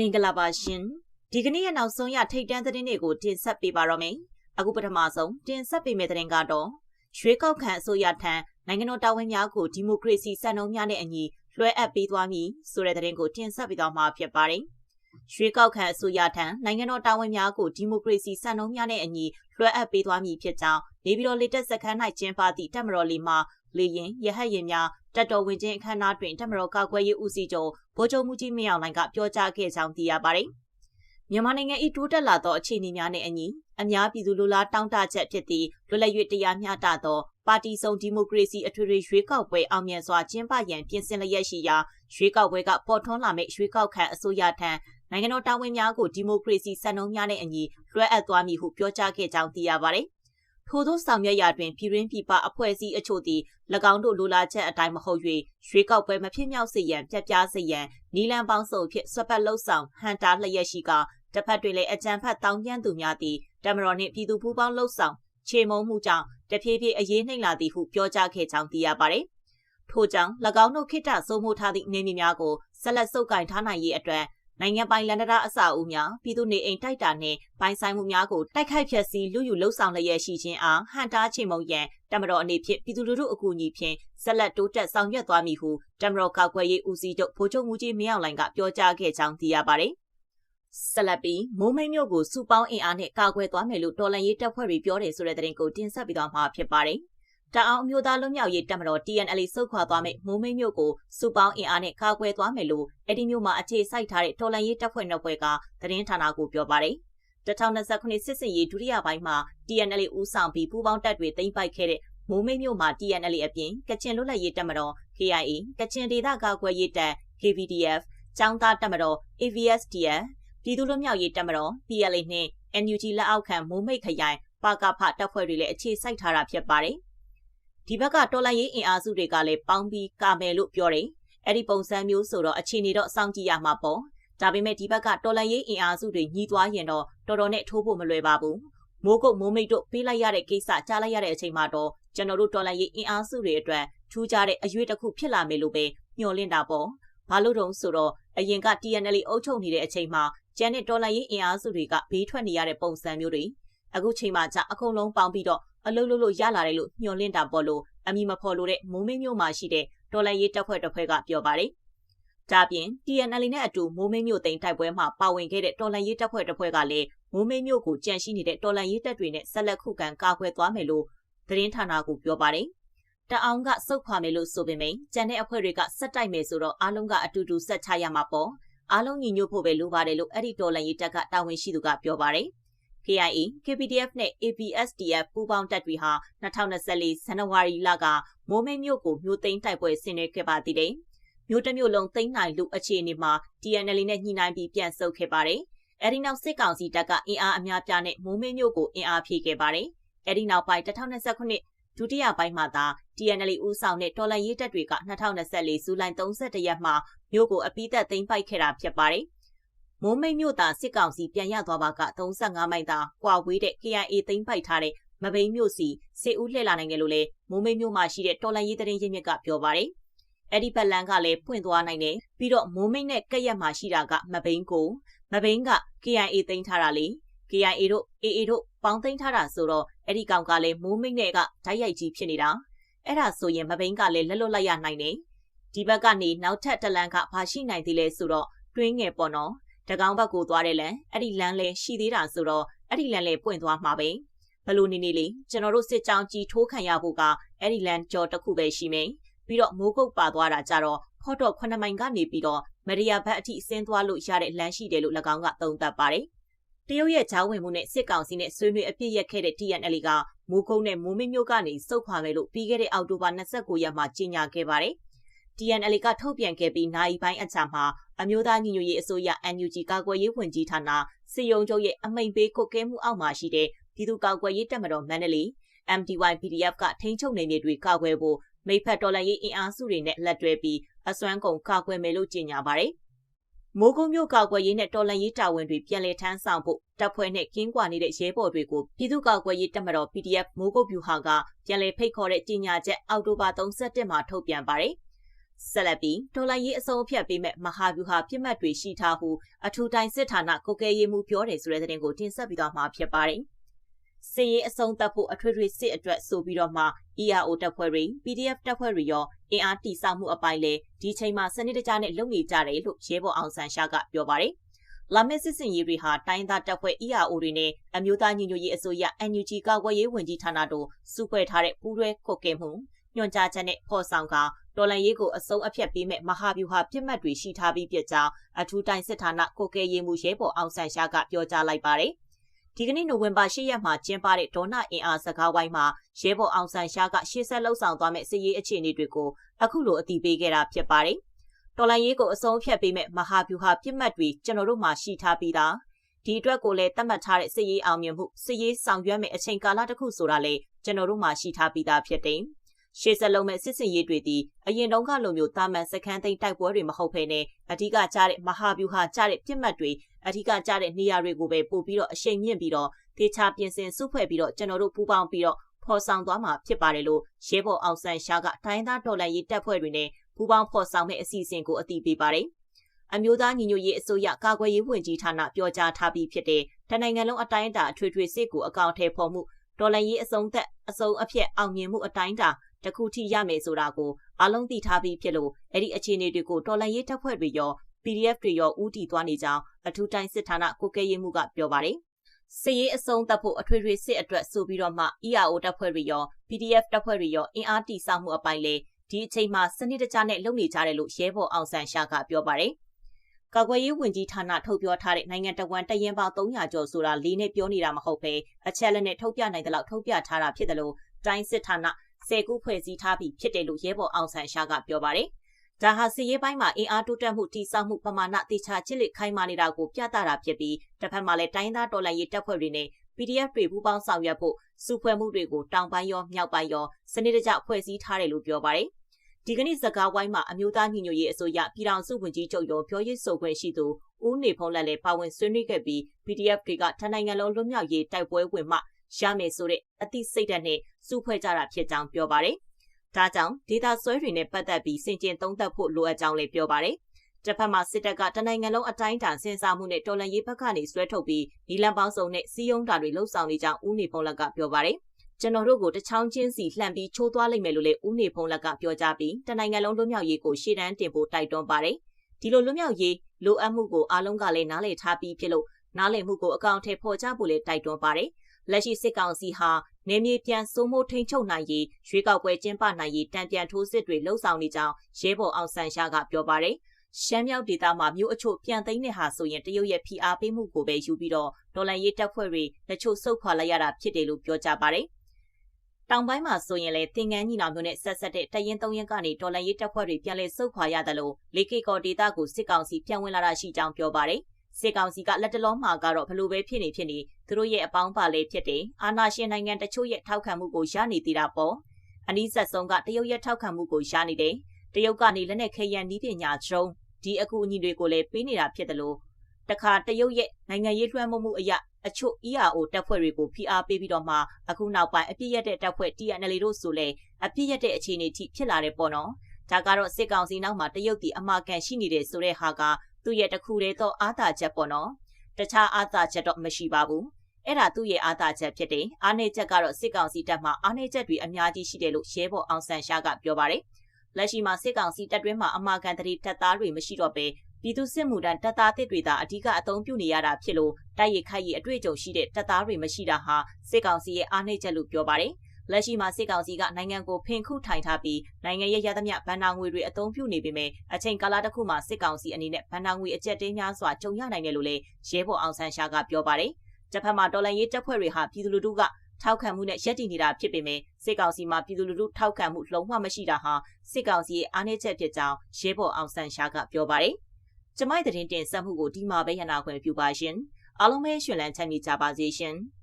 မင်္ဂလာပါရှင်ဒီကနေ့ရဲ့နောက်ဆုံးရထိတ်တန့်သတင်းတွေကိုတင်ဆက်ပေးပါတော့မယ်အခုပထမဆုံးတင်ဆက်ပေးမယ့်သတင်းကတော့ရွှေကောက်ခံအစိုးရထံနိုင်ငံတော်တာဝန်များကိုဒီမိုကရေစီစံနှုန်းများနဲ့အညီလွှဲအပ်ပေးသွားမည်ဆိုတဲ့သတင်းကိုတင်ဆက်ပေးသွားမှာဖြစ်ပါတယ်ရွှေကောက်ခံအစိုးရထံနိုင်ငံတော်တာဝန်များကိုဒီမိုကရေစီစံနှုန်းများနဲ့အညီ လွှဲအပ်ပေးသွားမည်ဖြစ်ကြောင်းနေပြည်တော်လေတက်စခန်း၌ကျင်းပသည့်တက်မတော်လီမှာလေရင်ရဟတ်ရင်များတက်တော်ဝင်ချင်းအခမ်းအနားတွင်တက်မတော်ကာကွယ်ရေးဦးစီးချုပ်ဗိုလ်ချုပ်မှုကြီးမင်းအောင်လှိုင်ကပြောကြားခဲ့ကြောင်းသိရပါတယ်။မြန်မာနိုင်ငံ၏တိုးတက်လာသောအခြေအနေများနဲ့အညီအများပြည်သူလူလားတောင်းတချက်ဖြစ်သည့်လွတ်လပ်၍တရားမျှတသောပါတီစုံဒီမိုကရေစီအထွေထွေရွေးကောက်ပွဲအောင်မြင်စွာကျင်းပရန်ပြင်ဆင်လျက်ရှိရာရွေးကောက်ပွဲကပေါ်ထွန်းလာမယ့်ရွေးကောက်ခံအစိုးရထံ နိုင်ငံတော်တာဝန်များကိုဒီမိုကရေစီစံနှုန်းများနဲ့အညီလွှဲအပ်သွားမည်ဟုပြောကြားခဲ့ကြောင်းသိရပါတယ်။ထို့သောဆောင်ရွက်ရာတွင်ပြည်ရင်းပြည်ပအဖွဲ့အစည်းအချို့သည်၎င်းတို့လိုလားချက်အတိုင်းမဟုတ်၍ရွေးကောက်ပွဲမဖြစ်မြောက်စေရန်ပြက်ပြားစေရန်နီလန်ပေါင်းစုံဖြစ်ဆွတ်ပတ်လှုပ်ဆောင်ဟန်တာလျက်ရှိကတစ်ဖက်တွင်လည်းအကြံဖတ်တောင်းကျမ်းသူများသည်တမတော်နှင့်ပြည်သူပူးပေါင်းလှုပ်ဆောင်ခြေမုံမှုကြောင့်တဖြည်းဖြည်းအရေးနှိမ့်လာသည်ဟုပြောကြားခဲ့ကြောင်းသိရပါသည်ထို့ကြောင့်၎င်းတို့ခိတ္တစိုးမိုးထားသည့်နေမြေများကိုဆက်လက်စုပ်ကိုင်ထားနိုင်ရေးအတွက် နိုင်ငံပိုင်လန်ဒရာအဆောက်အဦများပြည်သူနေအိမ်တိုက်တာနှင့်ပိုင်ဆိုင်မှုများကိုတိုက်ခိုက်ဖျက်ဆီးလူယူလှုပ်ဆောင်လျက်ရှိခြင်းအားဟန်တားချေမှုရန်တမတော်အနေဖြင့်ပြည်သူလူထုအကူအညီဖြင့်ဆက်လက်တိုးတက်ဆောင်ရွက်သွားမည်ဟုတမတော်ကောက်ွယ်ရေးဦးစီးချုပ်ဗိုလ်ချုပ်မှုကြီးမင်းအောင်လှိုင်ကပြောကြားခဲ့ကြောင်းသိရပါတယ်။ဆက်လက်ပြီးမိုးမိတ်မြို့ကိုစုပေါင်းအင်အားနဲ့ကာကွယ်သွားမယ်လို့တော်လန်ရေးတပ်ဖွဲ့တွေပြောတယ်ဆိုတဲ့သတင်းကိုတင်ဆက်ပေးသွားမှာဖြစ်ပါတယ်။ တအောင်အမျိုးသားလွတ်မြောက်ရေးတပ်မတော် TNL စုခွာသွားမယ့်မိုးမိတ်မြို့ကိုစုပေါင်းအင်အားနဲ့ကာကွယ်သွားမယ်လို့အဲ့ဒီမြို့မှာအခြေစိုက်ထားတဲ့တော်လန်ရေးတပ်ဖွဲ့နှစ်ဖွဲ့ကသတင်းဌာနကိုပြောပါတယ်။2029စစ်စင်ရေးဒုတိယပိုင်းမှာ TNL ဦးဆောင်ပြီးပူးပေါင်းတပ်တွေသိမ်းပိုက်ခဲ့တဲ့မိုးမိတ်မြို့မှာ TNL အပြင်ကချင်လွတ်လပ်ရေးတပ်မတော် KIA ကချင်ဒေသကာကွယ်ရေးတပ် KVDF ចောင်းသားတပ်မတော် AVSDF ပြည်သူ့လွတ်မြောက်ရေးတပ်မတော် PLA နှင့် NUG လက်အောက်ခံမိုးမိတ်ခရိုင်ပါကဖတပ်ဖွဲ့တွေလည်းအခြေစိုက်ထားတာဖြစ်ပါတယ်။ ဒီဘက်ကတော်လိုင်းရေးအင်အားစုတွေကလည်းပေါင်းပြီးကာမယ်လို့ပြောတယ်။အဲ့ဒီပုံစံမျိုးဆိုတော့အခြေအနေတော့စောင့်ကြည့်ရမှာပေါ့။ဒါပေမဲ့ဒီဘက်ကတော်လိုင်းရေးအင်အားစုတွေညီးသွားရင်တော့တော်တော်နဲ့ထိုးဖို့မလွယ်ပါဘူး။မိုးကုတ်မိုးမိတ်တို့ပေးလိုက်ရတဲ့ကိစ္စကြားလိုက်ရတဲ့အချိန်မှာတော့ကျွန်တော်တို့တော်လိုင်းရေးအင်အားစုတွေအတွက်ထူးခြားတဲ့အရွေးတစ်ခုဖြစ်လာမယ်လို့ပဲမျှော်လင့်တာပေါ့။ဘာလို့တုံးဆိုတော့အရင်က TNL အုပ်ချုပ်နေတဲ့အချိန်မှာကျန်တဲ့တော်လိုင်းရေးအင်အားစုတွေကဘေးထွက်နေရတဲ့ပုံစံမျိုးတွေအခုချိန်မှကြအကုန်လုံးပေါင်းပြီးတော့ အလုပ်လုပ်လို့ရလာတယ်လို့ညှော်လင့်တာပေါ့လို့အမည်မဖော်လို့တဲ့မိုးမင်းမြို့မှာရှိတဲ့ဒေါ်လာရေးတပ်ဖွဲ့တစ်ဖွဲ့ကပြောပါတယ်။ဒါပြင် TNL နဲ့အတူမိုးမင်းမြို့သိမ်းတိုက်ပွဲမှာပါဝင်ခဲ့တဲ့တော်လန်ရေးတပ်ဖွဲ့တစ်ဖွဲ့ကလည်းမိုးမင်းမြို့ကိုကြန့်ရှိနေတဲ့တော်လန်ရေးတပ်တွေနဲ့ဆက်လက်ခုခံကာကွယ်သွားမယ်လို့သတင်းဌာနကပြောပါတယ်။တအောင်ကစုတ်ခွာမယ်လို့ဆိုပေမယ့်ကြံတဲ့အဖွဲ့တွေကဆက်တိုက်မယ်ဆိုတော့အားလုံးကအတူတူဆက်ချရမှာပေါ့။အားလုံးညီညွတ်ဖို့ပဲလိုပါတယ်လို့အဲ့ဒီတော်လန်ရေးတပ်ကတာဝန်ရှိသူကပြောပါတယ်။ KIA, KPDF နဲ့ APSDF ပူးပေါင်းတပ်တွေဟာ2024ဇန်နဝါရီလကမိုးမိတ်မြို့ကိုမြို့သိမ်းတိုက်ပွဲဆင်နွှဲခဲ့ပါသေးတယ်။မြို့တစ်မြို့လုံးသိမ်းနိုင်လူအခြေအနေမှာ TNL နဲ့ညှိနှိုင်းပြီးပြန်ဆုတ်ခဲ့ပါတယ်။အဲဒီနောက်စစ်ကောင်စီတပ်ကအင်အားအများပြားနဲ့မိုးမိတ်မြို့ကိုအင်အားဖြည့်ခဲ့ပါတယ်။အဲဒီနောက်ပိုင်း2029ဒုတိယပိုင်းမှာသာ TNL ဦးဆောင်တဲ့တော်လှန်ရေးတပ်တွေက2024ဇူလိုင်31ရက်မှာမြို့ကိုအပိသက်သိမ်းပိုက်ခဲ့တာဖြစ်ပါတယ်။ မိုးမိတ်မြို့သားစစ်ကောင်စီပြန်ရသွားပါက35မိုင်သာကွာဝေးတဲ့ KIA သိမ်းပိုက်ထားတဲ့မဘိန်းမြို့စီစေဦးလှည့်လာနိုင်တယ်လို့လည်းမိုးမိတ်မြို့မှာရှိတဲ့တော်လန်ရေးသတင်းရင်းမြစ်ကပြောပါတယ်။အဲ့ဒီဘက်လန်ကလည်းပွင့်သွားနိုင်တယ်ပြီးတော့မိုးမိတ်နဲ့ကက်ရက်မှာရှိတာကမဘိန်းကိုမဘိန်းက KIA သိမ်းထားတာလေ KIA တို့ AA တို့ပေါင်းသိမ်းထားတာဆိုတော့အဲ့ဒီကောင်ကလည်းမိုးမိတ်နဲ့ကဓာတ်ရိုက်ကြီးဖြစ်နေတာအဲ့ဒါဆိုရင်မဘိန်းကလည်းလက်လွတ်လိုက်ရနိုင်တယ်ဒီဘက်ကနေနောက်ထပ်တလန်ကဘာရှိနိုင်သေးလဲဆိုတော့တွင်းငယ်ပေါ့နော် တကောင်ဘက်ကိုသွားတဲ့လမ်းအဲ့ဒီလမ်းလဲရှိသေးတာဆိုတော့အဲ့ဒီလမ်းလဲပွင့်သွားမှာပဲဘလို့နေနေလေကျွန်တော်တို့စစ်ကြောင်းကြီးထိုးခံရဖို့ကအဲ့ဒီလမ်းကြော်တစ်ခုပဲရှိမယ်ပြီးတော့မိုးကုတ်ပါသွားတာကြတော့ဖော့တော့9မိုင်ကနေပြီးတော့မရိယာဘတ်အထိဆင်းသွားလို့ရတဲ့လမ်းရှိတယ်လို့၎င်းကသုံးသပ်ပါတယ်တရုတ်ရဲ့ဂျောင်းဝင်မှုနဲ့စစ်ကောင်စီနဲ့ဆွေးနွေးအပြစ်ရက်ခဲ့တဲ့ TNL ကမိုးကုတ်နဲ့မိုးမင်းမြို့ကနေစုတ်ခွာမယ်လို့ပြီးခဲ့တဲ့အောက်တိုဘာ29ရက်မှာကြေညာခဲ့ပါတယ်။ TNL ကထုတ်ပြန်ခဲ့ပြီးနိုင်ပိုင်းအချာမှာအမျိုးသားညီညွတ်ရေးအစိုးရ NUG ကာကွယ်ရေးဝန်ကြီးဌာနစီယုံချုပ်ရဲ့အမိန့်ပေးကုတ်ကဲမှုအောက်မှာရှိတဲ့ပြည်သူ့ကာကွယ်ရေးတပ်မတော်မန္တလေး MDY PDF ကထိန်းချုပ်နေမြေတွေကာကွယ်ဖို့မိဖက်တော်လှန်ရေးအင်အားစုတွေနဲ့လက်တွဲပြီးအစွမ်းကုန်ကာကွယ်မယ်လို့ကြေညာပါတယ်။မိုးကုတ်မြို့ကာကွယ်ရေးနဲ့တော်လှန်ရေးတာဝန်တွေပြန်လည်ထမ်းဆောင်ဖို့တပ်ဖွဲ့နဲ့ကင်းကွာနေတဲ့ရဲဘော်တွေကိုပြည်သူ့ကာကွယ်ရေးတပ်မတော် PDF မိုးကုတ်ဗျူဟာကပြန်လည်ဖိတ်ခေါ်တဲ့ကြေညာချက်အောက်တိုဘာ31မှာထုတ်ပြန်ပါတယ်။ ဆက်လက်ပြီးဒေါ်လာရေးအစုံအဖြတ်ပေးမဲ့မဟာဗျူဟာပြစ်မှတ်တွေရှိထားဟုအထူးတိုင်းစစ်ဌာနကိုကဲရေးမှုပြောတယ်ဆိုတဲ့သတင်းကိုတင်ဆက်ပြီးတော့မှာဖြစ်ပါတယ်။စစ်ရေးအစုံတပ်ဖို့အထွေထွေစစ်အတွက်ဆိုပြီးတော့မှ ERO တပ်ဖွဲ့တွေ PDF တပ်ဖွဲ့တွေရောအင်အားတိစောက်မှုအပိုင်းလဲဒီချိန်မှာစနစ်တကျနဲ့လုပ်နေကြတယ်လို့ရဲဘော်အောင်ဆန်းရှားကပြောပါတယ်။လာမစ်စစ်စင်ရေးတွေဟာတိုင်းသားတပ်ဖွဲ့ ERO တွေနဲ့အမျိုးသားညီညွတ်ရေးအစိုးရ NUG ကာကွယ်ရေးဝန်ကြီးဌာနတို့စုဖွဲ့ထားတဲ့ပူးတွဲကုတ်ကဲမှုညွှန်ကြားချက်နဲ့ဖော်ဆောင်က တော်လန်ရေးကိုအစုံအဖြတ်ပေးမဲ့မဟာဗျူဟာပြစ်မှတ်တွေရှိထားပြီးပြကြောင်းအထူးတိုင်းစစ်ဌာနကိုကဲရေးမှုရဲဘော်အောင်ဆန်းရှားကပြောကြားလိုက်ပါတယ်။ဒီကနေ့နိုဝင်ဘာ၈ရက်မှာကျင်းပတဲ့ဒေါနာအင်အားစကားဝိုင်းမှာရဲဘော်အောင်ဆန်းရှားကရှေ့ဆက်လှုပ်ဆောင်သွားမဲ့စစ်ရေးအခြေအနေတွေကိုအခုလိုအတည်ပြုခဲ့တာဖြစ်ပါတယ်။တော်လန်ရေးကိုအစုံဖြတ်ပေးမဲ့မဟာဗျူဟာပြစ်မှတ်တွေကျွန်တော်တို့မှာရှိထားပြီးသားဒီအတွက်ကိုလည်းသတ်မှတ်ထားတဲ့စစ်ရေးအောင်မြင်မှုစစ်ရေးဆောင်ရွက်မဲ့အချိန်ကာလတစ်ခုဆိုတာလေကျွန်တော်တို့မှာရှိထားပြီးသားဖြစ်တယ်။ ရှေ့ဆက်လုံးမဲ့စစ်စင်ရေးတွေသည်အရင်တုန်းကလိုမျိုးတာမန်စခန်းသိမ်းတိုက်ပွဲတွေမဟုတ်ဘဲနဲ့အဓိကကျတဲ့မဟာဗျူဟာကျတဲ့ပြစ်မှတ်တွေအဓိကကျတဲ့နေရာတွေကိုပဲပို့ပြီးတော့အရှိန်မြင့်ပြီးတော့ဒေချာပြင်ဆင်စုဖွဲ့ပြီးတော့ကျွန်တော်တို့ပူးပေါင်းပြီးတော့ဖော်ဆောင်သွားမှာဖြစ်ပါတယ်လို့ရဲဘော်အောင်ဆန်းရှားကတိုင်းသားတော်လှန်ရေးတပ်ဖွဲ့တွေနဲ့ပူးပေါင်းဖော်ဆောင်မဲ့အစီအစဉ်ကိုအတည်ပြုပါတယ်။အမျိုးသားညီညွတ်ရေးအစိုးရကာကွယ်ရေးဝန်ကြီးဌာနပြောကြားထားပြီးဖြစ်တဲ့တနိုင်ငံလုံးအတိုင်းအတာအထွေထွေစစ်ကိုအကောင့်ထဲပေါ်မှုဒေါ်လာရေးအစုံသက်အစုံအဖြစ်အောင်မြင်မှုအတိုင်းအတာ တခုထိရမယ်ဆိုတာကိုအလုံးသိထားပြီးဖြစ်လို့အဲ့ဒီအခြေအနေတွေကိုတော်လန်ရေးတပ်ဖွဲ့တွေရော PDF တွေရောဦးတည်သွားနေကြောင်းအထူးတိုင်းစစ်ဌာနကိုကဲရေးမှုကပြောပါတယ်။စစ်ရေးအစုံတပ်ဖို့အထွေထွေစစ်အတွက်ဆိုပြီးတော့မှ ERO တပ်ဖွဲ့တွေရော PDF တပ်ဖွဲ့တွေရောအင်အားတိစောက်မှုအပိုင်းလေဒီအချိန်မှာစနစ်တကျနဲ့လုပ်နေကြတယ်လို့ရဲဘော်အောင်ဆန်းရှာကပြောပါတယ်။ကာကွယ်ရေးဝန်ကြီးဌာနထုတ်ပြောထားတဲ့နိုင်ငံတော်ဝန်တရင်ပေါင်း300ကျော်ဆိုတာလေးနဲ့ပြောနေတာမဟုတ်ပဲအချက်လက်နဲ့ထုတ်ပြနိုင်တဲ့လောက်ထုတ်ပြထားတာဖြစ်တယ်လို့တိုင်းစစ်ဌာန ဆယ်ခုဖွဲ့စည်းထားပြီးဖြစ်တယ်လို့ရဲဘော်အောင်ဆန်းရှာကပြောပါတယ်။ဒါဟာစီရေးပိုင်းမှာအင်အားတိုးတက်မှုတိစောက်မှုပမာဏတေချာချစ်လက်ခိုင်းမာနေတာကိုပြသတာဖြစ်ပြီးတစ်ဖက်မှာလည်းတိုင်းသားတော်လှန်ရေးတပ်ဖွဲ့တွေနဲ့ PDF တွေပူးပေါင်းဆောင်ရွက်ဖို့စုဖွဲ့မှုတွေကိုတောင်ပိုင်းရောမြောက်ပိုင်းရောစနစ်တကျဖွဲ့စည်းထားတယ်လို့ပြောပါတယ်။ဒီကနေ့စကားဝိုင်းမှာအမျိုးသားညီညွတ်ရေးအစိုးရပြည်ထောင်စုဝန်ကြီးချုပ်ရုံးပြောရေးဆိုခွင့်ရှိသူဦးနေဖုံးလက်လည်းပါဝင်ဆွေးနွေးခဲ့ပြီး PDF တွေကတနိုင်ငံလုံးလွတ်မြောက်ရေးတိုက်ပွဲဝင်မှ ရမယ်ဆိုတဲ့အသိစိတ်ဓာတ်နဲ့စုဖွဲ့ကြတာဖြစ်ကြောင်းပြောပါတယ်။ဒါကြောင့်ဒေတာဆွဲတွေနဲ့ပတ်သက်ပြီးစင်ကျင်သုံးသပ်ဖို့လိုအပ်ကြောင်းလည်းပြောပါတယ်။တစ်ဖက်မှာစစ်တပ်ကတနိုင်ငံလုံးအတိုင်းအတာစဉ်းစားမှုနဲ့တော်လှန်ရေးဘက်ကနေဆွဲထုတ်ပြီးဒီလန်ပေါင်းစုံနဲ့စီးယုံတာတွေလှုပ်ဆောင်နေကြောင်းဦးနေဖုံးလက်ကပြောပါတယ်။ကျွန်တော်တို့ကိုတချောင်းချင်းစီလှန်ပြီးချိုးသွားလိမ့်မယ်လို့လည်းဦးနေဖုံးလက်ကပြောကြားပြီးတနိုင်ငံလုံးလွတ်မြောက်ရေးကိုရှေ့တန်းတင်ဖို့တိုက်တွန်းပါတယ်။ဒီလိုလွတ်မြောက်ရေးလိုအပ်မှုကိုအားလုံးကလည်းနားလည်ထားပြီးဖြစ်လို့နားလည်မှုကိုအကောင့်ထဲပေါ်ချဖို့လည်းတိုက်တွန်းပါတယ်။ လက်ရှိစစ်ကောင်စီဟာနေမြေပြန်စိုးမိုးထိန်ချုပ်နိုင်ရေးရွေးကောက်ပွဲကျင်းပနိုင်ရေးတံပြန်ထိုးစစ်တွေလှုံ့ဆော်နေကြောင်းရဲဘော်အောင်ဆန်းရှားကပြောပါတယ်။ရှမ်းမြောက်ဒေသမှာမြို့အချို့ပြန်သိမ်းနေဟာဆိုရင်တရုတ်ရဲ့ဖိအားပေးမှုကိုပဲယူပြီးတော့ဒေါ်လာရေးတပ်ဖွဲ့တွေတချို့ဆုတ်ခွာလိုက်ရတာဖြစ်တယ်လို့ပြောကြပါတယ်။တောင်ပိုင်းမှာဆိုရင်လည်းတင်ငန်းညီနောင်မျိုးနဲ့ဆက်ဆက်တဲ့တရင်သုံးရင်ကနေဒေါ်လာရေးတပ်ဖွဲ့တွေပြန်လည်ဆုတ်ခွာရတယ်လို့လေကေကော်ဒေတာကိုစစ်ကောင်စီပြန်ဝင်လာတာရှိကြောင်းပြောပါတယ်။ စစ်ကောင်စီကလက်တလုံးမှာကတော့ဘလို့ပဲဖြစ်နေဖြစ်နေသူတို့ရဲ့အပေါင်းပါလေးဖြစ်တယ်အာနာရှင်နိုင်ငံတချို့ရဲ့ထောက်ခံမှုကိုရနေသေးတာပေါ့အနည်းဆက်ဆုံးကတရုတ်ရဲ့ထောက်ခံမှုကိုရနေတယ်တရုတ်ကနေလက်နဲ့ခဲယံနီးပညာကျုံဒီအကူအညီတွေကိုလည်းပေးနေတာဖြစ်တယ်လို့တခါတရုတ်ရဲ့နိုင်ငံရေးလွှမ်းမိုးမှုအရာအချို့ ERO တပ်ဖွဲ့တွေကိုဖိအားပေးပြီးတော့မှအခုနောက်ပိုင်းအပြစ်ရက်တဲ့တပ်ဖွဲ့ TNL တို့ဆိုလဲအပြစ်ရက်တဲ့အခြေအနေထိဖြစ်လာတယ်ပေါ့နော်ဒါကတော့စစ်ကောင်စီနောက်မှာတရုတ်တီအမှားကန်ရှိနေတဲ့ဆိုတဲ့ဟာက သူ့ရဲ့တခုတည်းသောအာသာချက်ပေါ့နော်တခြားအာသာချက်တော့မရှိပါဘူးအဲ့ဒါသူ့ရဲ့အာသာချက်ဖြစ်တယ်အားနေချက်ကတော့စစ်ကောင်စီတပ်မှအားနေချက်တွေအများကြီးရှိတယ်လို့ရဲဘော်အောင်ဆန်ရှားကပြောပါတယ်လက်ရှိမှာစစ်ကောင်စီတပ်တွင်းမှာအမာကန်တရီတပ်သားတွေမရှိတော့ပဲပြည်သူစစ်မှုထမ်းတပ်သားတစ်တွေသာအဓိကအသုံးပြုနေရတာဖြစ်လို့တိုက်ရိုက်ခိုက်ရအတွေ့အကြုံရှိတဲ့တပ်သားတွေမရှိတာဟာစစ်ကောင်စီရဲ့အားနည်းချက်လို့ပြောပါတယ်။ လက်ရှိမှာစစ်ကောင်စီကနိုင်ငံကိုဖင်ခုထိုင်ထားပြီးနိုင်ငံရဲ့ရသမျှဗန်နာငွေတွေအသုံးပြုနေပေမဲ့အချိန်ကာလတစ်ခုမှာစစ်ကောင်စီအနေနဲ့ဗန်နာငွေအကျက်တင်းများစွာကြုံရနိုင်တယ်လို့လည်းရဲဘော်အောင်ဆန်းရှားကပြောပါတယ်။ဂျပန်မှာတော်လန်ရေးတပ်ဖွဲ့တွေဟာပြည်သူလူထုကထောက်ခံမှုနဲ့ရက်တည်နေတာဖြစ်ပေမဲ့စစ်ကောင်စီမှာပြည်သူလူထုထောက်ခံမှုလုံးဝမရှိတာဟာစစ်ကောင်စီရဲ့အားနည်းချက်ဖြစ်ကြောင်းရဲဘော်အောင်ဆန်းရှားကပြောပါတယ်။ကျမိုက်တဲ့တင်ဆက်မှုကိုဒီမှာပဲရနာခွင့်ပြုပါရှင်။အားလုံးပဲရှင်လန်းချမ်းမြေကြပါစေရှင်။